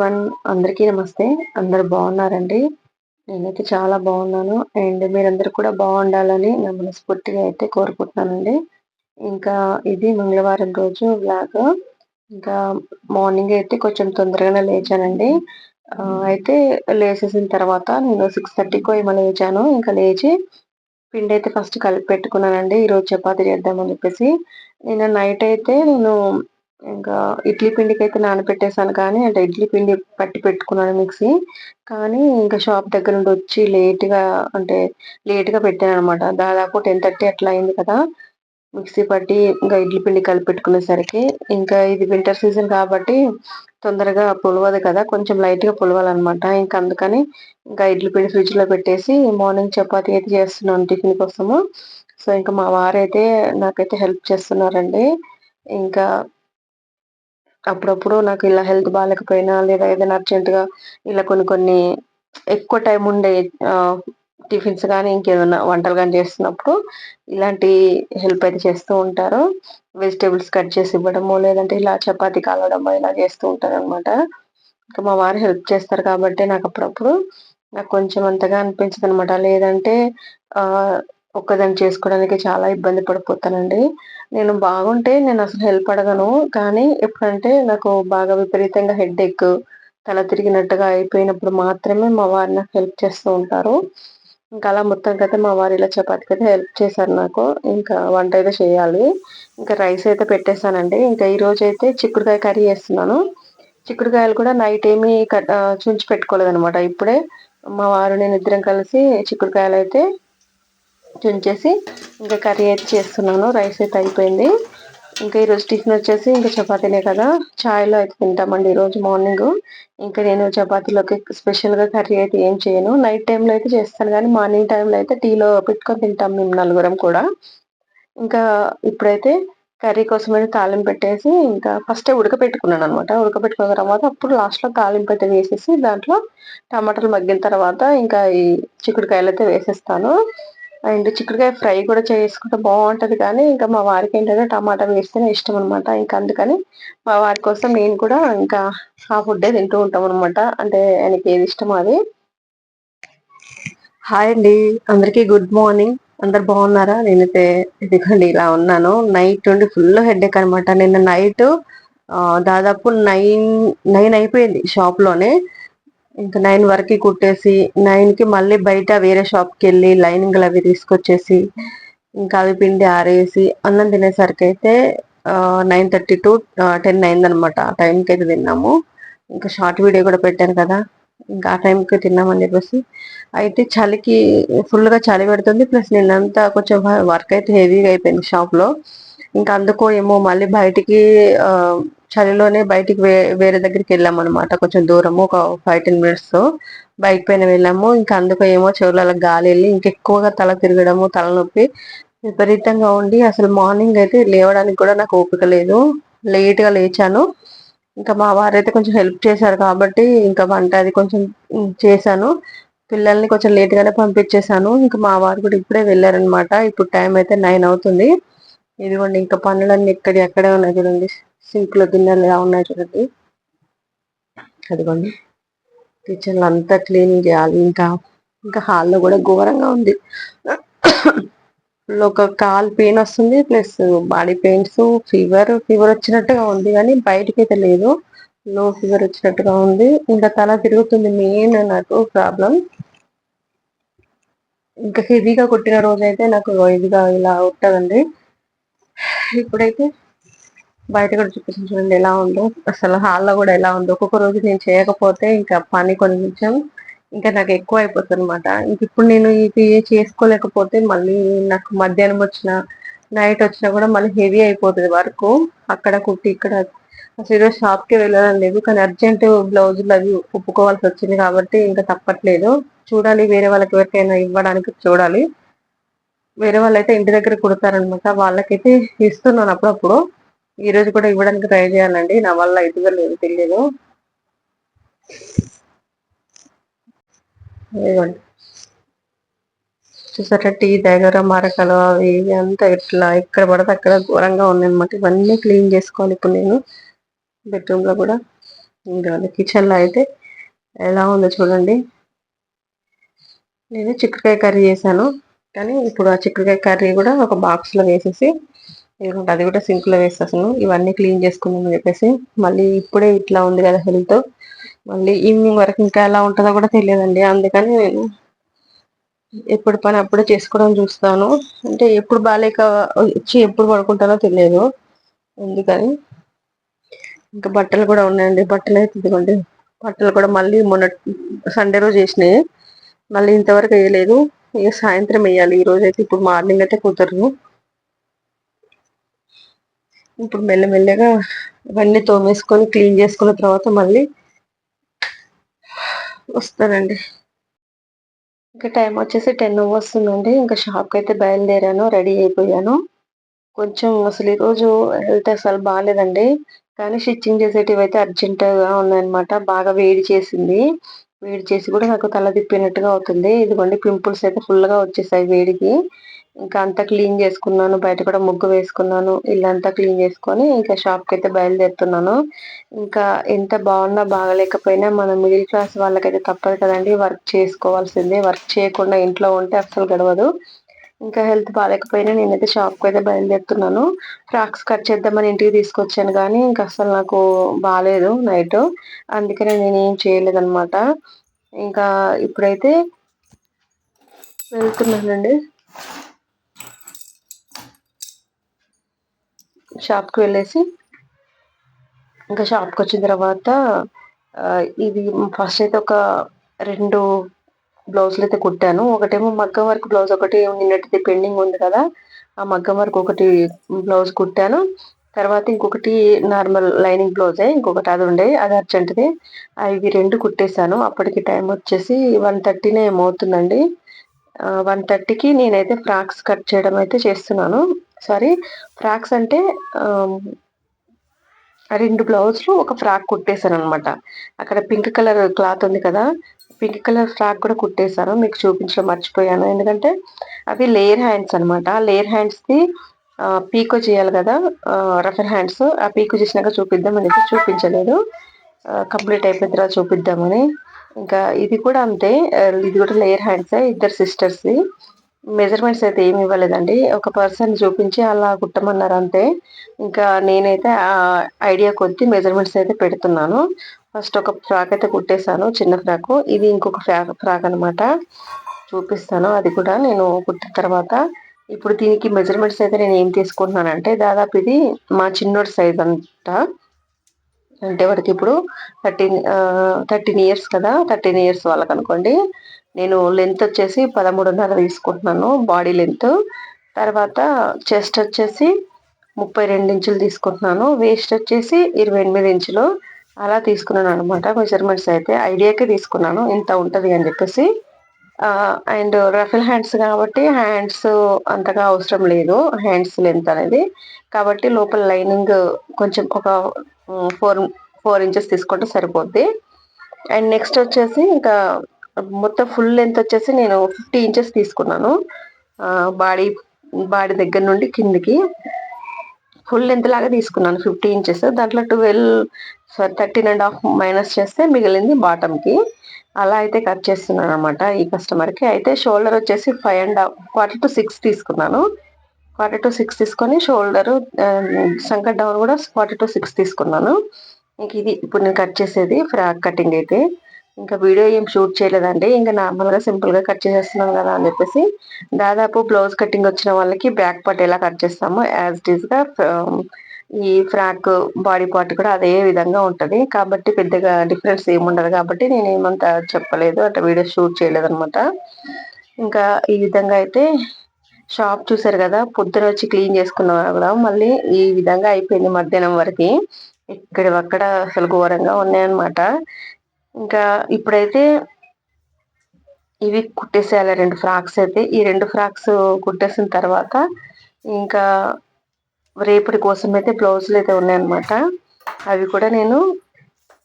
One అందరికీ నమస్తే. అందరు బాగున్నారండి? నేనైతే చాలా బాగున్నాను. అండ్ మీరందరూ కూడా బాగుండాలని నా మనస్ఫూర్తిగా అయితే కోరుకుంటున్నానండి. ఇంకా ఇది మంగళవారం రోజు బ్లాగ్ ఇంకా మార్నింగ్ అయితే కొంచెం తొందరగానే లేచానండి. అయితే లేచేసిన తర్వాత నేను సిక్స్ థర్టీకి ఏమో లేచాను. ఇంకా లేచి పిండి అయితే ఫస్ట్ కలిపి పెట్టుకున్నానండి. ఈరోజు చపాతీ చేద్దామని చెప్పేసి. నేను నైట్ అయితే నేను ఇంకా ఇడ్లీ పిండికి అయితే నానబెట్టేసాను కానీ అంటే ఇడ్లీ పిండి పట్టి పెట్టుకున్నాను మిక్సీ. కానీ ఇంకా షాప్ దగ్గర నుండి వచ్చి లేట్గా అంటే లేట్గా పెట్టాను అనమాట దాదాపు టెన్ థర్టీ అట్లా అయింది కదా. మిక్సీ పట్టి ఇంకా ఇడ్లీ పిండి కలిపి పెట్టుకునేసరికి ఇంకా ఇది వింటర్ సీజన్ కాబట్టి తొందరగా పులవదు కదా. కొంచెం లైట్గా పులవాలన్నమాట. ఇంకా అందుకని ఇంకా ఇడ్లీ పిండి ఫ్రిడ్జ్లో పెట్టేసి మార్నింగ్ చపాతి అయితే చేస్తున్నాను టిఫిన్ కోసము. సో ఇంకా మా వారైతే నాకైతే హెల్ప్ చేస్తున్నారండి. ఇంకా అప్పుడప్పుడు నాకు ఇలా హెల్త్ బాగాలేకపోయినా లేదా ఏదైనా అర్జెంటుగా ఇలా కొన్ని కొన్ని ఎక్కువ టైం ఉండే టిఫిన్స్ కానీ ఇంకేదైనా వంటలు కానీ చేస్తున్నప్పుడు ఇలాంటి హెల్ప్ అయితే చేస్తూ ఉంటారు. వెజిటేబుల్స్ కట్ చేసి ఇవ్వడము లేదంటే ఇలా చపాతి కాలడము ఇలా చేస్తూ ఉంటారు అనమాట ఇంకా మా వారు హెల్ప్ చేస్తారు కాబట్టి నాకు అప్పుడప్పుడు నాకు కొంచెం అంతగా అనిపించదు అనమాట లేదంటే ఒక్కదాన్ని చేసుకోవడానికి చాలా ఇబ్బంది పడిపోతానండి. నేను బాగుంటే నేను అసలు హెల్ప్ అడగను. కానీ ఎప్పుడంటే నాకు బాగా విపరీతంగా హెడ్ ఎక్ తల తిరిగినట్టుగా అయిపోయినప్పుడు మాత్రమే మా వారు నాకు హెల్ప్ చేస్తూ ఉంటారు. ఇంకా అలా మొత్తం కదా మా వారు ఇలా చపాతీకి అయితే హెల్ప్ చేశారు నాకు. ఇంకా వంట అయితే చేయాలి. ఇంకా రైస్ అయితే పెట్టేశానండి. ఇంకా ఈరోజు అయితే చిక్కుడుకాయ కర్రీ చేస్తున్నాను. చిక్కుడుకాయలు కూడా నైట్ ఏమి చుంచి పెట్టుకోలేదు అనమాట ఇప్పుడే మా వారు నేను ఇద్దరం కలిసి చిక్కుడుకాయలు అయితే చుంచేసి ఇంకా కర్రీ అయితే చేస్తున్నాను. రైస్ అయితే అయిపోయింది. ఇంకా ఈరోజు టిఫిన్ వచ్చేసి ఇంకా చపాతీనే కదా. చాయ్లో అయితే తింటామండి ఈరోజు మార్నింగ్. ఇంకా నేను చపాతీలోకి స్పెషల్గా కర్రీ అయితే ఏం చేయను. నైట్ టైంలో అయితే చేస్తాను కానీ మార్నింగ్ టైంలో అయితే టీలో పెట్టుకొని తింటాం మేము నలుగురం కూడా. ఇంకా ఇప్పుడైతే కర్రీ కోసమైతే అయితే తాలింపు పెట్టేసి ఇంకా ఫస్టే ఉడకపెట్టుకున్నాను అనమాట ఉడకపెట్టుకున్న తర్వాత అప్పుడు లాస్ట్లో తాలింపు అయితే వేసేసి దాంట్లో టమాటాలు మగ్గిన తర్వాత ఇంకా ఈ చిక్కుడుకాయలు అయితే వేసేస్తాను. అండ్ చిక్కుడుకాయ ఫ్రై కూడా చేసుకుంటే బాగుంటుంది కానీ ఇంకా మా వారికి ఏంటంటే టమాటా వేస్తేనే ఇష్టం అనమాట ఇంకా అందుకని మా వారి కోసం నేను కూడా ఇంకా ఆ ఫుడ్డే తింటూ ఉంటాం అనమాట అంటే ఆయనకి ఏది ఇష్టమో అది. హాయ్ అండి. అందరికీ గుడ్ మార్నింగ్. అందరు బాగున్నారా? నేనైతే ఇదిగోండి ఇలా ఉన్నాను. నైట్ నుండి ఫుల్ హెడ్ఏక్ అనమాట నిన్న నైట్ దాదాపు నైన్ నైన్ అయిపోయింది షాప్లోనే. ఇంకా నైన్ వరకు కుట్టేసి నైన్కి మళ్ళీ బయట వేరే షాప్కి వెళ్ళి లైనింగ్లు అవి తీసుకొచ్చేసి ఇంకా అవి పిండి ఆరేసి అన్నం తినేసరికి అయితే నైన్ థర్టీ టు టెన్ అయింది అనమాట ఆ టైంకి అయితే తిన్నాము. ఇంకా షార్ట్ వీడియో కూడా పెట్టాను కదా. ఇంకా ఆ టైంకి తిన్నామని చెప్పేసి. అయితే చలికి ఫుల్గా చలి పెడుతుంది. ప్లస్ నిన్నంతా కొంచెం వర్క్ అయితే హెవీగా అయిపోయింది షాప్లో ఇంకా అందుకో ఏమో మళ్ళీ బయటికి చలిలోనే బయటికి వే వేరే దగ్గరికి వెళ్ళాము అనమాట కొంచెం దూరము ఒక ఫైవ్ టెన్ మినిట్స్ బైక్ పైన వెళ్ళాము. ఇంకా అందుకు ఏమో చెవులలో గాలి వెళ్ళి ఇంకెక్కువగా తల తిరగడము తలనొప్పి విపరీతంగా ఉండి అసలు మార్నింగ్ అయితే లేవడానికి కూడా నాకు ఓపిక లేదు. లేట్గా లేచాను. ఇంకా మా వారైతే కొంచెం హెల్ప్ చేశారు కాబట్టి ఇంకా వంట అది కొంచెం చేశాను. పిల్లల్ని కొంచెం లేట్గానే పంపించేశాను. ఇంకా మా వారు కూడా ఇప్పుడే వెళ్ళారనమాట ఇప్పుడు టైం అయితే నైన్ అవుతుంది. ఇదిగోండి ఇంకా పనులన్నీ ఇక్కడ ఎక్కడే ఉన్నాయి చూడండి. సింక్లో గిన్నెలు ఎలా ఉన్నాయి చూడండి. అదిగోండి. కిచెన్లో అంతా క్లీన్ చేయాలి. ఇంకా ఇంకా హాల్లో కూడా ఘోరంగా ఉంది. ఒక కాల్ పెయిన్ వస్తుంది plus body pains fever fever వచ్చినట్టుగా ఉంది కానీ బయటకి అయితే లేదు. లో ఫీవర్ వచ్చినట్టుగా ఉంది. ఇంకా తల తిరుగుతుంది మెయిన్ నాకు ప్రాబ్లం. ఇంకా హెవీగా కొట్టిన రోజు అయితే నాకు ఇదిగా ఇలా ఉంటుందండి. ఇప్పుడైతే బయట కూడా చూపించిన చూడండి ఎలా ఉందో. అసలు హాల్లో కూడా ఎలా ఉందో. ఒక్కొక్క రోజు నేను చేయకపోతే ఇంకా పని కొంచెం ఇంకా నాకు ఎక్కువ అయిపోతుంది అనమాట ఇంక ఇప్పుడు నేను ఇది చేసుకోలేకపోతే మళ్ళీ నాకు మధ్యాహ్నం వచ్చిన నైట్ వచ్చినా కూడా మళ్ళీ హెవీ అయిపోతుంది వర్క్. అక్కడ కుట్టి ఇక్కడ అసలు ఈరోజు షాప్కి వెళ్ళడం లేదు. కానీ అర్జెంట్ బ్లౌజులు అవి ఒప్పుకోవాల్సి వచ్చింది కాబట్టి ఇంకా తప్పట్లేదు. చూడాలి వేరే వాళ్ళకి ఎవరికైనా ఇవ్వడానికి చూడాలి. వేరే వాళ్ళైతే ఇంటి దగ్గర కుడతారనమాట. వాళ్ళకైతే ఇస్తున్నాను అప్పుడప్పుడు. ఈ రోజు కూడా ఇవ్వడానికి ట్రై చేయాలండి. నా వల్ల ఇదిగా లేదు తెలియదు చూసారా టీ దగ్గర మరకలు అవి ఇవి అంతా ఇట్లా ఎక్కడ పడితే అక్కడ ఘోరంగా ఉన్నాయన్నమాట. ఇవన్నీ క్లీన్ చేసుకోవాలి ఇప్పుడు నేను. బెడ్రూమ్లో కూడా. ఇంకా కిచెన్లో అయితే ఎలా ఉందో చూడండి. నేను చిక్కుడుకాయ కర్రీ చేశాను. కానీ ఇప్పుడు ఆ చిక్కుడుకాయ కర్రీ కూడా ఒక బాక్స్లో వేసేసి ఎందుకంటే అది కూడా సింక్లో వేసేసాను ఇవన్నీ క్లీన్ చేసుకుందామని చెప్పేసి మళ్ళీ ఇప్పుడే ఇట్లా ఉంది కదా హెల్త్ మళ్ళీ ఈవినింగ్ వరకు ఇంకా ఎలా ఉంటుందో కూడా తెలియదండి. అందుకని నేను ఎప్పుడు పని అప్పుడే చేసుకోవడం చూస్తాను. అంటే ఎప్పుడు బాగాలేక వచ్చి ఎప్పుడు పడుకుంటానో తెలియదు. అందుకని ఇంకా బట్టలు కూడా ఉన్నాయండి. బట్టలు అయితే ఇదిగోండి బట్టలు కూడా మళ్ళీ మొన్న సండే రోజు వేసినాయి మళ్ళీ ఇంతవరకు వేయలేదు. ఇక సాయంత్రం వేయాలి. ఈరోజు అయితే ఇప్పుడు మార్నింగ్ అయితే కుదరదు. ఇప్పుడు మెల్లమెల్లగా ఇవన్నీ తోమేసుకొని క్లీన్ చేసుకున్న తర్వాత మళ్ళీ వస్తానండి. ఇంకా టైం వచ్చేసి టెన్ వస్తుందండి ఇంకా షాప్కి అయితే బయలుదేరాను రెడీ అయిపోయాను. కొంచెం అసలు ఈరోజు హెల్త్ అసలు బాగాలేదండి కానీ స్టిచ్చింగ్ చేసేటివి అయితే అర్జెంటుగా ఉన్నాయన్నమాట. బాగా వేడి చేసింది. వేడి చేసి కూడా నాకు తల తిప్పినట్టుగా అవుతుంది. ఇదిగోండి పింపుల్స్ అయితే ఫుల్గా వచ్చేసాయి వేడికి. ఇంకా అంతా క్లీన్ చేసుకున్నాను. బయట కూడా ముగ్గు వేసుకున్నాను. ఇల్లంతా క్లీన్ చేసుకొని ఇంకా షాప్కి అయితే బయలుదేరుతున్నాను. ఇంకా ఎంత బాగున్నా బాగలేకపోయినా మన మిడిల్ క్లాస్ వాళ్ళకైతే తప్పదు కదండి. వర్క్ చేసుకోవాల్సిందే. వర్క్ చేయకుండా ఇంట్లో ఉంటే అస్సలు గడవదు. ఇంకా హెల్త్ బాగాలేకపోయినా నేనైతే షాప్కి అయితే బయలుదేరుతున్నాను. ఫ్రాక్స్ కట్ చేద్దామని ఇంటికి తీసుకొచ్చాను కానీ ఇంకా అసలు నాకు బాగాలేదు నైట్ అందుకనే నేను ఏం చేయలేదన్నమాట. ఇంకా ఇప్పుడైతే వెళ్తున్నానండి. షాప్కి వెళ్ళేసి ఇంకా షాప్కి వచ్చిన తర్వాత ఇది ఫస్ట్ అయితే ఒక రెండు బ్లౌజులు అయితే కుట్టాను. ఒకటేమో మగ్గం వర్క్ బ్లౌజ్ ఒకటి నిన్నటిది పెండింగ్ ఉంది కదా ఆ మగ్గం వర్క్ ఒకటి బ్లౌజ్ కుట్టాను. తర్వాత ఇంకొకటి నార్మల్ లైనింగ్ బ్లౌజే ఇంకొకటి అది ఉండే అది అర్జెంట్ది. అవి రెండు కుట్టేశాను. అప్పటికి టైం వచ్చేసి వన్ థర్టీనే ఏమవుతుందండి. వన్ థర్టీకి నేనైతే ఫ్రాక్స్ కట్ చేయడం అయితే చేస్తున్నాను. సారీ ఫ్రాక్స్ అంటే రెండు బ్లౌజ్లు ఒక ఫ్రాక్ కుట్టేశాను అనమాట అక్కడ పింక్ కలర్ క్లాత్ ఉంది కదా పింక్ కలర్ ఫ్రాక్ కూడా కుట్టేశాను. మీకు చూపించడం మర్చిపోయాను. ఎందుకంటే అవి లేయర్ హ్యాండ్స్ అనమాట లేయర్ హ్యాండ్స్ది పీకో చేయాలి కదా రఫర్ హ్యాండ్స్. ఆ పీకో చేసినాక చూపిద్దాం అనేది చూపించలేదు. కంప్లీట్ అయిపోయిన తర్వాత చూపిద్దామని. ఇంకా ఇది కూడా అంతే. ఇది కూడా లేయర్ హ్యాండ్స్ ఇద్దరు సిస్టర్స్ది మెజర్మెంట్స్ అయితే ఏమి ఇవ్వలేదండి. ఒక పర్సన్ చూపించి అలా కుట్టమన్నారు అంతే. ఇంకా నేనైతే ఆ ఐడియా కొద్ది మెజర్మెంట్స్ అయితే పెడుతున్నాను. ఫస్ట్ ఒక ఫ్రాక్ అయితే కుట్టేశాను చిన్న ఫ్రాక్. ఇది ఇంకొక ఫ్రాక్ ఫ్రాక్ అనమాట చూపిస్తాను. అది కూడా నేను కుట్టిన తర్వాత ఇప్పుడు దీనికి మెజర్మెంట్స్ అయితే నేను ఏం తీసుకుంటున్నానంటే దాదాపు ఇది మా చిన్నోడి సైజ్ అంట. అంటే వాడికి ఇప్పుడు థర్టీన్ థర్టీన్ ఇయర్స్ కదా. థర్టీన్ ఇయర్స్ వాళ్ళకి అనుకోండి. నేను లెంత్ వచ్చేసి పదమూడున్నర తీసుకుంటున్నాను బాడీ లెంత్. తర్వాత చెస్ట్ వచ్చేసి ముప్పై రెండు ఇంచులు తీసుకుంటున్నాను వేస్ట్ వచ్చేసి ఇరవై ఎనిమిది ఇంచులు. అలా తీసుకున్నాను అనమాట మెజర్మెంట్స్ అయితే ఐడియాకే తీసుకున్నాను. ఇంత ఉంటుంది అని చెప్పేసి. అండ్ రఫిల్ హ్యాండ్స్ కాబట్టి హ్యాండ్స్ అంతగా అవసరం లేదు. హ్యాండ్స్ లెంత్ అనేది. కాబట్టి లోపల లైనింగ్ కొంచెం ఒక ఫోర్ ఫోర్ ఇంచెస్ తీసుకుంటే సరిపోద్ది. అండ్ నెక్స్ట్ వచ్చేసి ఇంకా మొత్తం ఫుల్ లెంత్ వచ్చేసి నేను ఫిఫ్టీ ఇంచెస్ తీసుకున్నాను. బాడీ బాడీ దగ్గర నుండి కిందికి. ఫుల్ లెంత్ లాగా తీసుకున్నాను. Fifty inches. దాంట్లో twelve so thirteen and half minus చేస్తే మిగిలింది బాటమ్కి. అలా అయితే కట్ చేస్తున్నాను అనమాట ఈ కస్టమర్కి. అయితే షోల్డర్ వచ్చేసి five and half forty two six తీసుకున్నాను. ఫార్టీ టు సిక్స్ తీసుకొని షోల్డర్ సంకట్ డౌన్ కూడా క్వార్టర్ టు సిక్స్ తీసుకున్నాను. ఇంక ఇది ఇప్పుడు నేను కట్ చేసేది ఫ్రాక్ కటింగ్ అయితే. ఇంకా వీడియో ఏం షూట్ చేయలేదండి. ఇంకా నార్మల్గా సింపుల్గా కట్ చేసేస్తున్నాం కదా అని చెప్పేసి దాదాపు బ్లౌజ్ కటింగ్ వచ్చిన వాళ్ళకి బ్యాక్ పార్ట్ ఎలా కట్ చేస్తామో యాజ్ ఇట్ ఈస్గా ఈ ఫ్రాక్ బాడీ పార్ట్ కూడా అదే విధంగా ఉంటుంది. కాబట్టి పెద్దగా డిఫరెన్స్ ఏముండదు కాబట్టి నేను ఏమంత చెప్పలేదు. అంటే వీడియో షూట్ చేయలేదు అనమాట ఇంకా ఈ విధంగా అయితే షాప్ చూసారు కదా పొద్దున వచ్చి క్లీన్ చేసుకున్నాం కూడా మళ్ళీ ఈ విధంగా అయిపోయింది మధ్యాహ్నం వరకు. ఇక్కడ అక్కడ అసలు ఘోరంగా ఉన్నాయన్నమాట. ఇంకా ఇప్పుడైతే ఇవి కుట్టేసేయాలి రెండు ఫ్రాక్స్ అయితే. ఈ రెండు ఫ్రాక్స్ కుట్టేసిన తర్వాత ఇంకా రేపటి కోసం అయితే బ్లౌజులు అయితే ఉన్నాయన్నమాట. అవి కూడా నేను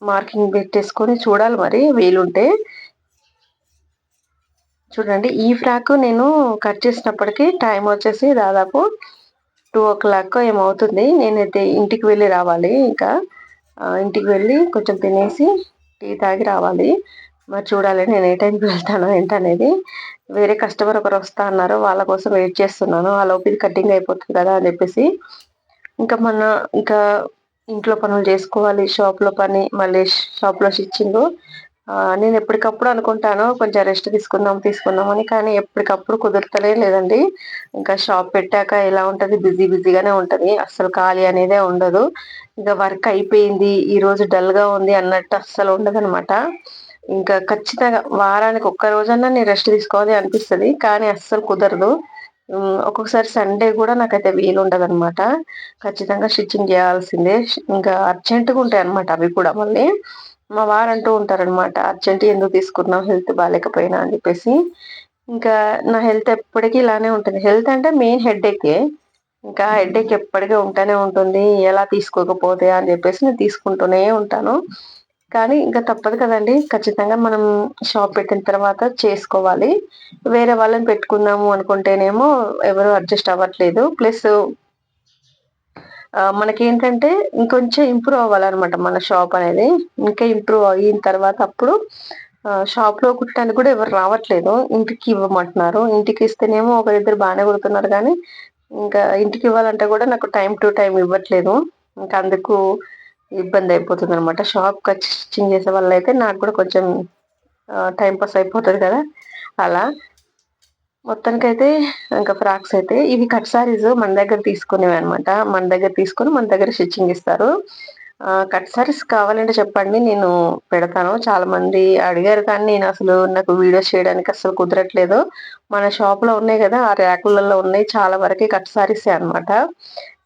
మార్కింగ్ పెట్టేసుకొని చూడాలి మరి వీలుంటే. చూడండి ఈ ఫ్రాక్ నేను కట్ చేసినప్పటికీ టైం వచ్చేసి దాదాపు టూ ఓ క్లాక్ ఏమవుతుంది. నేనైతే ఇంటికి వెళ్ళి రావాలి ఇంకా. ఇంటికి వెళ్ళి కొంచెం తినేసి టీ తాగి రావాలి. మరి చూడాలి నేను ఏ టైంకి వెళ్తాను ఏంటనేది. వేరే కస్టమర్ ఒకరు వస్తా అన్నారు వాళ్ళ కోసం వెయిట్ చేస్తున్నాను. ఆ లోపు ఇది కటింగ్ అయిపోతుంది కదా అని చెప్పేసి. ఇంకా మన ఇంకా ఇంట్లో పనులు చేసుకోవాలి షాప్లో పని మళ్ళీ షాప్లో స్టిచ్చింగ్ నేను ఎప్పటికప్పుడు అనుకుంటాను కొంచెం రెస్ట్ తీసుకుందాం తీసుకుందాం అని కానీ ఎప్పటికప్పుడు కుదరతలే లేదండి. ఇంకా షాప్ పెట్టాక ఎలా ఉంటుంది? బిజీ బిజీగానే ఉంటుంది. అస్సలు ఖాళీ అనేదే ఉండదు. ఇంకా వర్క్ అయిపోయింది ఈరోజు డల్గా ఉంది అన్నట్టు అస్సలు ఉండదు అనమాట ఇంకా ఖచ్చితంగా వారానికి ఒక్క రోజన్నా నేను రెస్ట్ తీసుకోవాలి అనిపిస్తుంది కానీ అస్సలు కుదరదు. ఒక్కొక్కసారి సండే కూడా నాకైతే వీలు ఉండదు అనమాట ఖచ్చితంగా స్టిచ్చింగ్ చేయాల్సిందే. ఇంకా అర్జెంటుగా ఉంటాయి అనమాట అవి కూడా మళ్ళీ. మా వారు అంటూ ఉంటారనమాట అర్జెంట్ ఎందుకు తీసుకున్నావు? హెల్త్ బాగాలేకపోయినా అని చెప్పేసి. ఇంకా నా హెల్త్ ఎప్పటికీ ఇలానే ఉంటుంది. హెల్త్ అంటే మెయిన్ హెడ్ ఇంకా హెడేక్ ఎప్పటికీ ఉంటూనే ఉంటుంది. ఎలా తీసుకోకపోతే అని చెప్పేసి నేను తీసుకుంటూనే ఉంటాను. కానీ ఇంకా తప్పదు కదండి. ఖచ్చితంగా మనం షాప్ పెట్టిన తర్వాత చేసుకోవాలి. వేరే వాళ్ళని పెట్టుకుందాము అనుకుంటేనేమో ఎవరు అడ్జస్ట్ అవ్వట్లేదు. ప్లస్ మనకి ఏంటంటే ఇంకొంచెం ఇంప్రూవ్ అవ్వాలన్నమాట మన షాప్ అనేది. ఇంకా ఇంప్రూవ్ అయిన తర్వాత అప్పుడు షాప్లో కుట్టడానికి కూడా ఎవరు రావట్లేదు. ఇంటికి ఇవ్వమంటున్నారు. ఇంటికి ఇస్తేనేమో ఒకరిద్దరు బాగానే కుడుతున్నారు కానీ ఇంకా ఇంటికి ఇవ్వాలంటే కూడా నాకు టైం టు టైం ఇవ్వట్లేదు. ఇంకా అందుకు ఇబ్బంది అయిపోతుంది అనమాట షాప్ స్టిచ్చింగ్ చేసే వాళ్ళు అయితే నాకు కూడా కొంచెం టైం పాస్ అయిపోతుంది కదా. అలా. మొత్తానికైతే ఇంకా ఫ్రాక్స్ అయితే ఇవి కట్ సారీస్ మన దగ్గర తీసుకునేవి అనమాట మన దగ్గర తీసుకుని మన దగ్గర స్టిచ్చింగ్ ఇస్తారు. కట్ సారీస్ కావాలంటే చెప్పండి నేను పెడతాను. చాలా మంది అడిగారు కానీ నేను అసలు నాకు వీడియోస్ చేయడానికి అసలు కుదరట్లేదు. మన షాప్లో ఉన్నాయి కదా ఆ ర్యాకులలో ఉన్నాయి. చాలా వరకు కట్ సారీసే అనమాట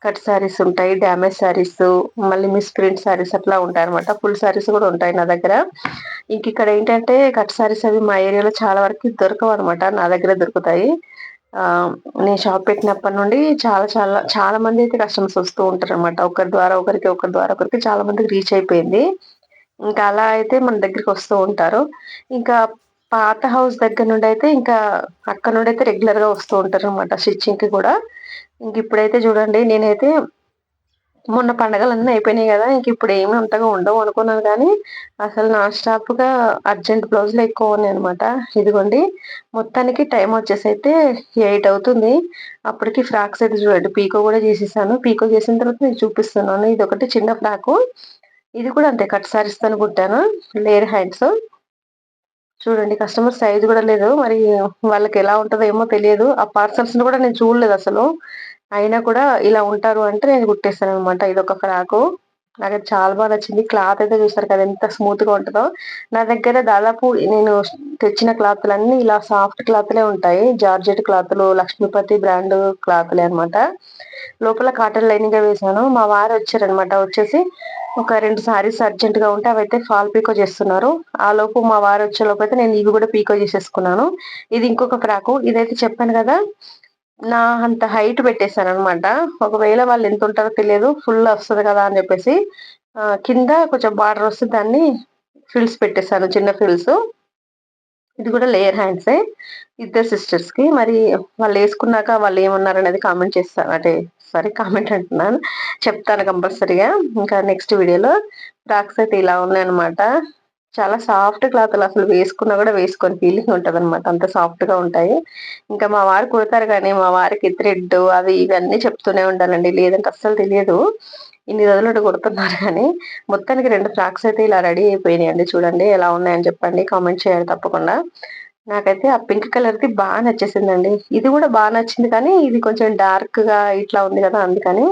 కట్ సారీస్ ఉంటాయి డ్యామేజ్ సారీస్ మళ్ళీ మిస్ ప్రింట్ సారీస్ అట్లా ఉంటాయి అనమాట ఫుల్ సారీస్ కూడా ఉంటాయి నా దగ్గర. ఇంక ఇక్కడ ఏంటంటే కట్ శారీస్ అవి మా ఏరియాలో చాలా వరకు దొరకవు అనమాట నా దగ్గర దొరుకుతాయి. నేను షాప్ పెట్టినప్పటి నుండి చాలా చాలా చాలా మంది అయితే కస్టమర్స్ వస్తూ ఉంటారు అనమాట ఒకరి ద్వారా ఒకరికి ఒకరి ద్వారా ఒకరికి చాలా మందికి రీచ్ అయిపోయింది. ఇంకా అలా అయితే మన దగ్గరికి వస్తూ ఉంటారు. ఇంకా పాత హౌస్ దగ్గర నుండి అయితే ఇంకా అక్కడ నుండి అయితే రెగ్యులర్గా వస్తూ ఉంటారు అనమాట స్టిచ్చింగ్కి కూడా. ఇంక ఇప్పుడైతే చూడండి నేనైతే మొన్న పండగలన్నీ అయిపోయినాయి కదా ఇంక ఇప్పుడు ఏమి అంతగా ఉండవు అనుకున్నాను కానీ అసలు నాన్ స్టాప్గా అర్జెంట్ బ్లౌజులు ఎక్కువ ఉన్నాయి అనమాట ఇదిగోండి మొత్తానికి టైం వచ్చేసి అయితే ఎయిట్ అవుతుంది. అప్పటికి ఫ్రాక్స్ అయితే చూడండి పీకో కూడా చేసేసాను. పీకో చేసిన తర్వాత నేను చూపిస్తున్నాను. ఇది ఒకటి చిన్న ఫ్రాకు. ఇది కూడా అంతే కట్ సారీస్ కుట్టాను. లేయర్ హ్యాండ్స్ చూడండి కస్టమర్ సైజ్ కూడా లేదు. మరి వాళ్ళకి ఎలా ఉంటుందో ఏమో తెలియదు. ఆ పార్సల్స్ కూడా నేను చూడలేదు అసలు. అయినా కూడా ఇలా ఉంటారు అంటే నేను కుట్టేస్తాను అనమాట ఇది ఒక ఫ్రాకు. నాకు చాలా బాగా నచ్చింది. క్లాత్ అయితే చూస్తారు కదా ఎంత స్మూత్గా ఉంటుందో. నా దగ్గర దాదాపు నేను తెచ్చిన క్లాత్లన్నీ ఇలా సాఫ్ట్ క్లాత్లే ఉంటాయి. జార్జెట్ క్లాత్లు లక్ష్మీపతి బ్రాండ్ క్లాత్లే అనమాట లోపల కాటన్ లైనింగ్ వేసాను మా వారు వచ్చారనమాట వచ్చేసి ఒక రెండు సారీస్ అర్జెంట్గా ఉంటే అవైతే ఫాల్ పీకో చేస్తున్నారు. ఆ లోపు మా వారు వచ్చే లోపు అయితే నేను ఇవి కూడా పీకో చేసేసుకున్నాను. ఇది ఇంకొక ఫ్రాకు. ఇదైతే చెప్పాను కదా నా అంత హైట్ పెట్టేశాను అనమాట ఒకవేళ వాళ్ళు ఎంత ఉంటారో తెలియదు ఫుల్ వస్తుంది కదా అని చెప్పేసి కింద కొంచెం బార్డర్ వస్తే దాన్ని ఫిల్స్ పెట్టేశాను చిన్న ఫిల్స్ ఇది కూడా లేయర్ హ్యాండ్సే ఇద్దరు సిస్టర్స్కి మరి వాళ్ళు వేసుకున్నాక వాళ్ళు ఏమన్నారు అనేది కామెంట్ చేస్తాను అంటే సారీ కామెంట్ అంటున్నాను. చెప్తాను కంపల్సరీగా. ఇంకా నెక్స్ట్ వీడియోలో ఫ్రాక్స్ అయితే ఇలా ఉన్నాయన్నమాట. చాలా సాఫ్ట్ క్లాత్లు అసలు వేసుకున్నా కూడా వేసుకొని ఫీలింగ్ ఉంటుంది అనమాట అంత సాఫ్ట్గా ఉంటాయి. ఇంకా మా వారు కుడతారు కానీ మా వారికి థ్రెడ్ అవి ఇవన్నీ చెప్తూనే ఉండాలండి. లేదంటే అస్సలు తెలియదు. ఇన్ని రోజులు కుడుతున్నారు కానీ మొత్తానికి రెండు ఫ్రాక్స్ అయితే ఇలా రెడీ అయిపోయినాయి అండి చూడండి ఎలా ఉన్నాయని చెప్పండి. కామెంట్ చేయాలి తప్పకుండా. నాకైతే ఆ పింక్ కలర్ ది బాగా నచ్చేసిందండి. ఇది కూడా బాగా నచ్చింది కానీ ఇది కొంచెం డార్క్గా ఇట్లా ఉంది కదా అందుకని.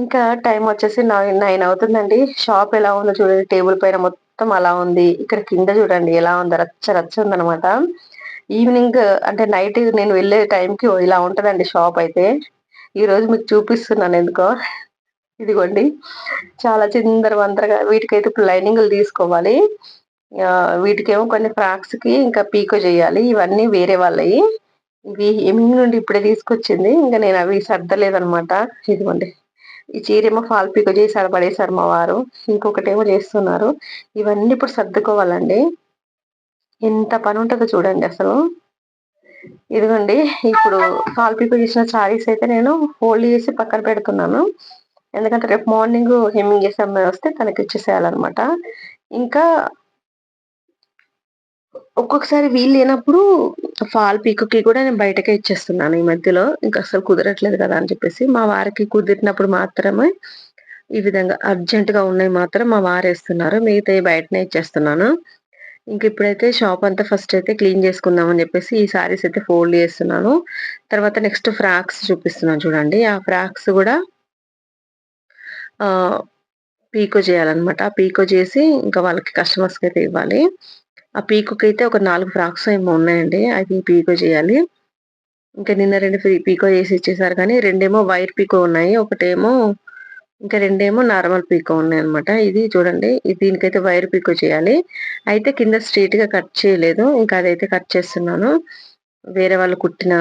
ఇంకా టైం వచ్చేసి నైన్ అవుతుందండి. షాప్ ఎలా ఉందో చూడండి. టేబుల్ పైన మొత్తం అలా ఉంది. ఇక్కడ కింద చూడండి ఎలా ఉంది. రచ్చ రచ్చ ఉందనమాట ఈవినింగ్ అంటే నైట్ నేను వెళ్ళే టైంకి ఇలా ఉంటదండి షాప్ అయితే. ఈ రోజు మీకు చూపిస్తున్నాను ఎందుకో. ఇదిగోండి. చాలా చిందర వందరగా వీటికైతే ఇప్పుడు లైనింగ్లు తీసుకోవాలి. వీటికేమో కొన్ని ఫ్రాక్స్కి ఇంకా పీకో చేయాలి. ఇవన్నీ వేరే వాళ్ళవి ఇవి ఎమింగ్ నుండి ఇప్పుడే తీసుకొచ్చింది. ఇంకా నేను అవి సర్దలేదనమాట ఇదిగోండి. ఈ చీరేమో ఫాల్ పీకో చేసి అడపడేశారు మా వారు. ఇంకొకటేమో చేస్తున్నారు. ఇవన్నీ ఇప్పుడు సర్దుకోవాలండి. ఎంత పని ఉంటుందో చూడండి అసలు. ఇదిగోండి. ఇప్పుడు ఫాల్ పీకో చేసిన సారీస్ అయితే నేను ఫోల్డ్ చేసి పక్కన పెడుతున్నాను. ఎందుకంటే రేపు మార్నింగ్ హెమ్మింగ్ చేసే అమ్మాయి వస్తే తనకి ఇచ్చేసేయాలన్నమాట ఇంకా ఒక్కొక్కసారి వీలు లేనప్పుడు ఫాల్ పీకుకి కూడా నేను బయటకే ఇచ్చేస్తున్నాను ఈ మధ్యలో. ఇంకా అసలు కుదరట్లేదు కదా అని చెప్పేసి. మా వారికి కుదిరినప్పుడు మాత్రమే ఈ విధంగా అర్జెంట్గా ఉన్నాయి మాత్రం మా వారు వేస్తున్నారు. మిగతా బయటనే ఇచ్చేస్తున్నాను. ఇంక ఇప్పుడైతే షాప్ అంతా ఫస్ట్ అయితే క్లీన్ చేసుకుందాం అని చెప్పేసి ఈ సారీస్ అయితే ఫోల్డ్ చేస్తున్నాను. తర్వాత నెక్స్ట్ ఫ్రాక్స్ చూపిస్తున్నాను చూడండి. ఆ ఫ్రాక్స్ కూడా పీకో చేయాలన్నమాట. పీకో చేసి ఇంకా వాళ్ళకి కస్టమర్స్కి అయితే ఇవ్వాలి. ఆ పీకోకి అయితే ఒక నాలుగు ఫ్రాక్స్ ఏమో ఉన్నాయండి. అవి పీకో చేయాలి. ఇంకా నిన్న రెండు పీకో చేసి ఇచ్చేసారు కానీ రెండేమో వైర్ పీకో ఉన్నాయి. ఒకటేమో ఇంకా రెండేమో నార్మల్ పీకో ఉన్నాయి అనమాట ఇది చూడండి దీనికైతే వైర్ పీకో చేయాలి. అయితే కింద స్ట్రీట్గా కట్ చేయలేదు. ఇంకా అదైతే కట్ చేస్తున్నాను. వేరే వాళ్ళు కుట్టిన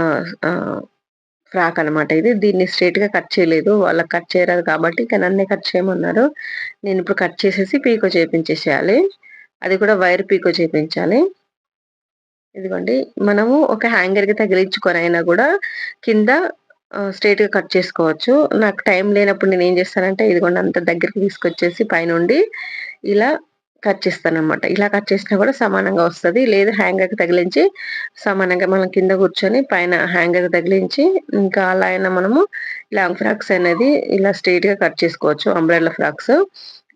ఫ్రాక్ అనమాట ఇది. దీన్ని స్ట్రేట్గా కట్ చేయలేదు. వాళ్ళకి కట్ చేయరాదు కాబట్టి ఇంకా నన్నే కట్ చేయమన్నారు. నేను ఇప్పుడు కట్ చేసేసి పీకో చేపించేసేయాలి. అది కూడా వైర్ పీకో చేయించాలి ఇదిగోండి మనము ఒక హ్యాంగర్కి తగిలించుకొని అయినా కూడా కింద స్ట్రేట్గా కట్ చేసుకోవచ్చు. నాకు టైం లేనప్పుడు నేను ఏం చేస్తానంటే ఇదిగోండి అంత దగ్గరికి తీసుకొచ్చేసి పైనుండి ఇలా కట్ చేస్తాను అనమాట ఇలా కట్ చేసినా కూడా సమానంగా వస్తుంది. లేదు హ్యాంగర్ తగిలించి సమానంగా మనం కింద కూర్చొని పైన హ్యాంగర్ తగిలించి ఇంకా అలా అయినా మనము లాంగ్ ఫ్రాక్స్ అనేది ఇలా స్ట్రైట్గా కట్ చేసుకోవచ్చు అంబ్రెల్లా ఫ్రాక్స్.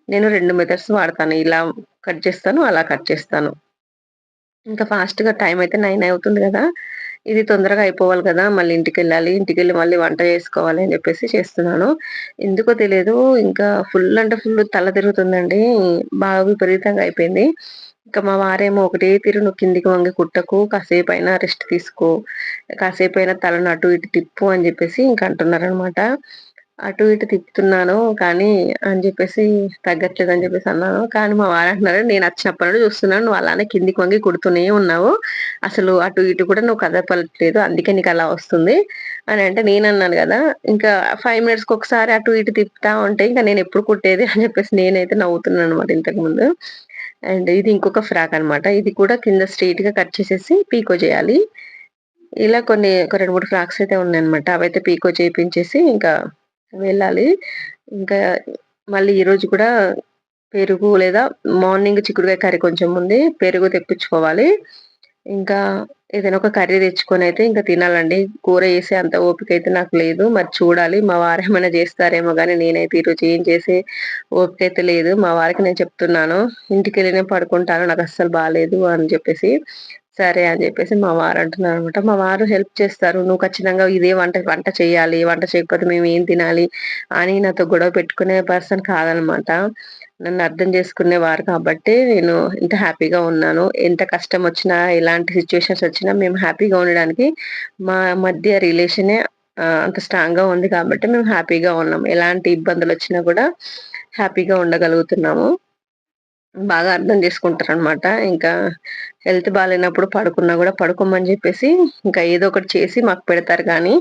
నేను రెండు మెథడ్స్ వాడతాను. ఇలా కట్ చేస్తాను అలా కట్ చేస్తాను. ఇంకా ఫాస్ట్గా టైం అయితే నైన్ అవుతుంది కదా. ఇది తొందరగా అయిపోవాలి కదా. మళ్ళీ ఇంటికి వెళ్ళాలి ఇంటికి వెళ్ళి మళ్ళీ వంట చేసుకోవాలి అని చెప్పేసి చేస్తున్నాను. ఎందుకో తెలియదు ఇంకా ఫుల్ అంటే ఫుల్ తల తిరుగుతుందండి. బాగా విపరీతంగా అయిపోయింది. ఇంకా మా వారేమో ఒకటే తీరు నువ్వు కిందికి వంగి కుట్టకు కాసేపు అయినా రెస్ట్ తీసుకో కాసేపు అయినా తలను అటు ఇటు తిప్పు అని చెప్పేసి ఇంకా అంటున్నారు అనమాట అటు ఇటు తిప్పుతున్నాను కానీ అని చెప్పేసి తగ్గట్లేదు అని చెప్పేసి అన్నాను. కానీ మా వారు అంటున్నారు నేను వచ్చినప్పటి నుండి చూస్తున్నాను నువ్వు అలానే కిందికి వంగి కుడుతూనే ఉన్నావు. అసలు అటు ఇటు కూడా నువ్వు కదపట్లేదు అందుకే నీకు అలా వస్తుంది. అని అంటే నేను అన్నాను కదా ఇంకా ఫైవ్ మినిట్స్కి ఒకసారి అటు ఇటు తిప్పుతా ఉంటే ఇంకా నేను ఎప్పుడు కుట్టేది అని చెప్పేసి నేనైతే నవ్వుతున్నాను అనమాట ఇంతకు ముందు. అండ్ ఇది ఇంకొక ఫ్రాక్ అనమాట ఇది కూడా కింద స్ట్రీట్గా కట్ చేసేసి పీకో చేయాలి. ఇలా కొన్ని ఒక రెండు మూడు ఫ్రాక్స్ అయితే ఉన్నాయన్నమాట అవైతే పీకో చేయించేసి ఇంకా వెళ్ళాలి. ఇంకా మళ్ళీ ఈరోజు కూడా పెరుగు లేదా మార్నింగ్ చిక్కుడుకాయ కర్రీ కొంచెం ఉంది. పెరుగు తెప్పించుకోవాలి. ఇంకా ఏదైనా ఒక కర్రీ తెచ్చుకొని అయితే ఇంకా తినాలండి. కూర వేసే అంత ఓపిక అయితే నాకు లేదు. మరి చూడాలి. మా వారు ఏమైనా చేస్తారేమో కానీ నేనైతే ఈరోజు ఏం చేసే ఓపిక అయితే లేదు. మా వారికి నేను చెప్తున్నాను. ఇంటికి వెళ్ళి పడుకుంటాను. నాకు అస్సలు బాగాలేదు అని చెప్పేసి సరే అని చెప్పేసి మా వారు అంటున్నారు అనమాట మా వారు హెల్ప్ చేస్తారు. నువ్వు ఖచ్చితంగా ఇదే వంట వంట చేయాలి వంట చేయకపోతే మేము ఏం తినాలి అని నాతో గొడవ పెట్టుకునే పర్సన్ కాదనమాట నన్ను అర్థం చేసుకునేవారు కాబట్టి నేను ఇంత హ్యాపీగా ఉన్నాను. ఎంత కష్టం వచ్చినా ఎలాంటి సిచ్యువేషన్స్ వచ్చినా మేము హ్యాపీగా ఉండడానికి మా మధ్య రిలేషనే అంత స్ట్రాంగ్గా ఉంది కాబట్టి మేము హ్యాపీగా ఉన్నాం ఎలాంటి ఇబ్బందులు వచ్చినా కూడా హ్యాపీగా ఉండగలుగుతున్నాము. బాగా అర్థం చేసుకుంటారు అనమాట ఇంకా హెల్త్ బాగాలేనప్పుడు పడుకున్నా కూడా పడుకోమని చెప్పేసి ఇంకా ఏదో ఒకటి చేసి మాకు పెడతారు కానీ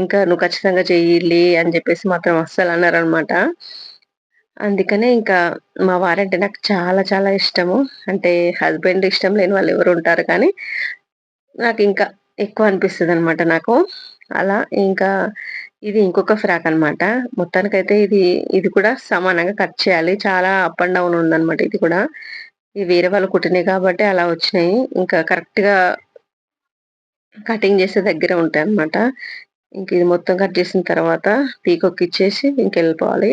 ఇంకా నువ్వు ఖచ్చితంగా చెయ్యాలి అని చెప్పేసి మాత్రం అస్సలు అన్నారనమాట అందుకనే ఇంకా మా వారంటే నాకు చాలా చాలా ఇష్టము. అంటే హస్బెండ్ ఇష్టం లేని వాళ్ళు ఎవరు ఉంటారు కానీ నాకు ఇంకా ఎక్కువ అనిపిస్తుంది అనమాట నాకు. అలా ఇంకా ఇది ఇంకొక ఫ్రాక్ అనమాట మొత్తానికైతే ఇది ఇది కూడా సమానంగా కట్ చేయాలి. చాలా అప్ అండ్ డౌన్ ఉందన్నమాట ఇది కూడా. ఇది వేరే వాళ్ళు కుట్టినాయి కాబట్టి అలా వచ్చినాయి. ఇంకా కరెక్ట్గా కటింగ్ చేసే దగ్గర ఉంటాయి అనమాట ఇంక ఇది మొత్తం కట్ చేసిన తర్వాత పీకొక్ ఇచ్చేసి ఇంక వెళ్ళిపోవాలి.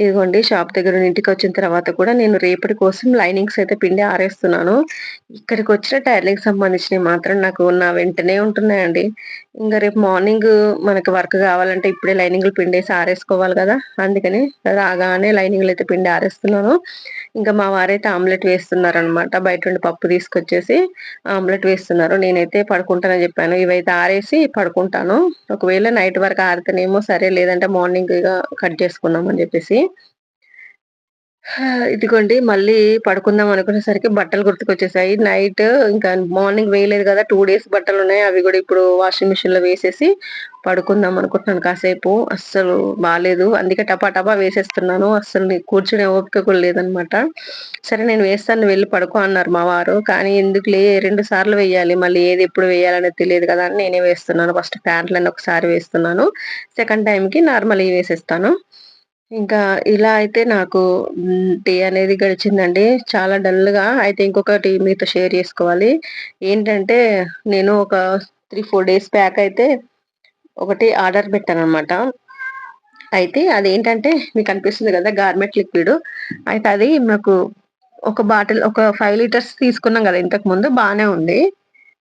ఇదిగోండి షాప్ దగ్గర ఇంటికి వచ్చిన తర్వాత కూడా నేను రేపటి కోసం లైనింగ్స్ అయితే పిండి ఆరేస్తున్నాను. ఇక్కడికి వచ్చిన టైర్లింగ్ సంబంధించినవి మాత్రం నాకు నా వెంటనే ఉంటున్నాయండి. ఇంకా రేపు మార్నింగ్ మనకి వర్క్ కావాలంటే ఇప్పుడే లైనింగ్లు పిండేసి ఆరేసుకోవాలి కదా. అందుకని రాగానే లైనింగ్లు అయితే పిండి ఆరేస్తున్నాను. ఇంకా మా వారైతే ఆమ్లెట్ వేస్తున్నారనమాట బయట నుండి పప్పు తీసుకొచ్చేసి ఆమ్లెట్ వేస్తున్నారు. నేనైతే పడుకుంటానని చెప్పాను. ఇవైతే ఆరేసి పడుకుంటాను. ఒకవేళ నైట్ వరకు ఆరితేనేమో సరే లేదంటే మార్నింగ్ కట్ చేసుకుందాం అని చెప్పేసి ఇదిగోండి మళ్ళీ పడుకుందాం అనుకునేసరికి బట్టలు గుర్తుకొచ్చేసాయి. నైట్ ఇంకా మార్నింగ్ వేయలేదు కదా టూ డేస్ బట్టలు ఉన్నాయి. అవి కూడా ఇప్పుడు వాషింగ్ మిషన్లో వేసేసి పడుకుందాం అనుకుంటున్నాను కాసేపు. అస్సలు బాగాలేదు అందుకే టపా టపా వేసేస్తున్నాను. అస్సలు కూర్చునే ఓపిక కూడా లేదనమాట. సరే నేను వేస్తాను వెళ్ళి పడుకో అన్నారు మా వారు. కానీ ఎందుకులే రెండు సార్లు వేయాలి. మళ్ళీ ఏది ఎప్పుడు వేయాలనేది తెలియదు కదా అని నేనే వేస్తున్నాను. ఫస్ట్ ప్యాంట్లని ఒకసారి వేస్తున్నాను. సెకండ్ టైంకి నార్మల్ వేసేస్తాను. ఇంకా ఇలా అయితే నాకు డే అనేది గడిచిందండి. చాలా డల్‌గా అయితే ఇంకొకటి మీతో షేర్ చేసుకోవాలి. ఏంటంటే నేను ఒక 3, 4 డేస్ బ్యాక్ అయితే ఒకటి ఆర్డర్ పెట్టాను అనమాట అయితే అది ఏంటంటే మీకు అనిపిస్తుంది కదా గార్మెంట్ లిక్విడ్. అయితే అది మాకు ఒక బాటిల్ ఒక ఫైవ్ లీటర్స్ తీసుకున్నాం కదా ఇంతకు ముందు బాగానే ఉంది.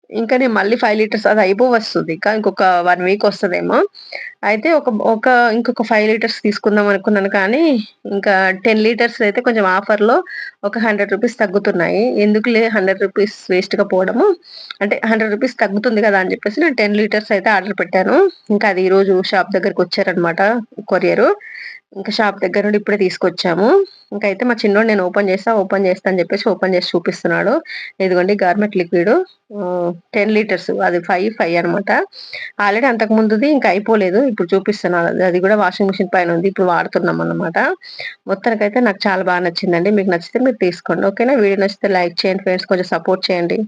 ఇంకా నేను మళ్ళీ ఫైవ్ లీటర్స్ అది అయిపో వస్తుంది ఇంకా ఇంకొక వన్ వీక్ వస్తుందేమో అయితే ఒక ఒక ఇంకొక ఫైవ్ లీటర్స్ తీసుకుందాం అనుకున్నాను కానీ, ఇంకా 10 లీటర్స్ అయితే కొంచెం ఆఫర్‌లో ఒక 100 రూపీస్ తగ్గుతున్నాయి. ఎందుకులే 100 రూపీస్ వేస్ట్‌గా పోవడము. అంటే 100 రూపీస్ తగ్గుతుంది కదా అని చెప్పేసి నేను 10 లీటర్స్ అయితే ఆర్డర్ పెట్టాను. ఇంకా అది ఈరోజు షాప్ దగ్గరకొచ్చారనమాట కొరియరు. ఇంకా షాప్ దగ్గర నుండి ఇప్పుడే తీసుకొచ్చాము. ఇంకైతే మా చిన్నోడు నేను ఓపెన్ చేస్తా, ఓపెన్ చేస్తా అని చెప్పేసి ఓపెన్ చేసి చూపిస్తున్నాడు. ఇదిగోండి గార్మెంట్ లిక్విడ్ టెన్ లీటర్స్ అది 5, 5 అనమాట. ఆల్రెడీ అంతకు ముందుది ఇంకా అయిపోలేదు. ఇప్పుడు చూపిస్తున్నాను. అది అది కూడా వాషింగ్ మిషన్ పైన ఉంది. ఇప్పుడు వాడుతున్నాం అన్నమాట. మొత్తానికైతే నాకు చాలా బాగా నచ్చిందండి. మీకు నచ్చితే మీరు తీసుకోండి. ఓకేనా? వీడియో నచ్చితే లైక్ చేయండి ఫ్రెండ్స్. కొంచెం సపోర్ట్ చేయండి.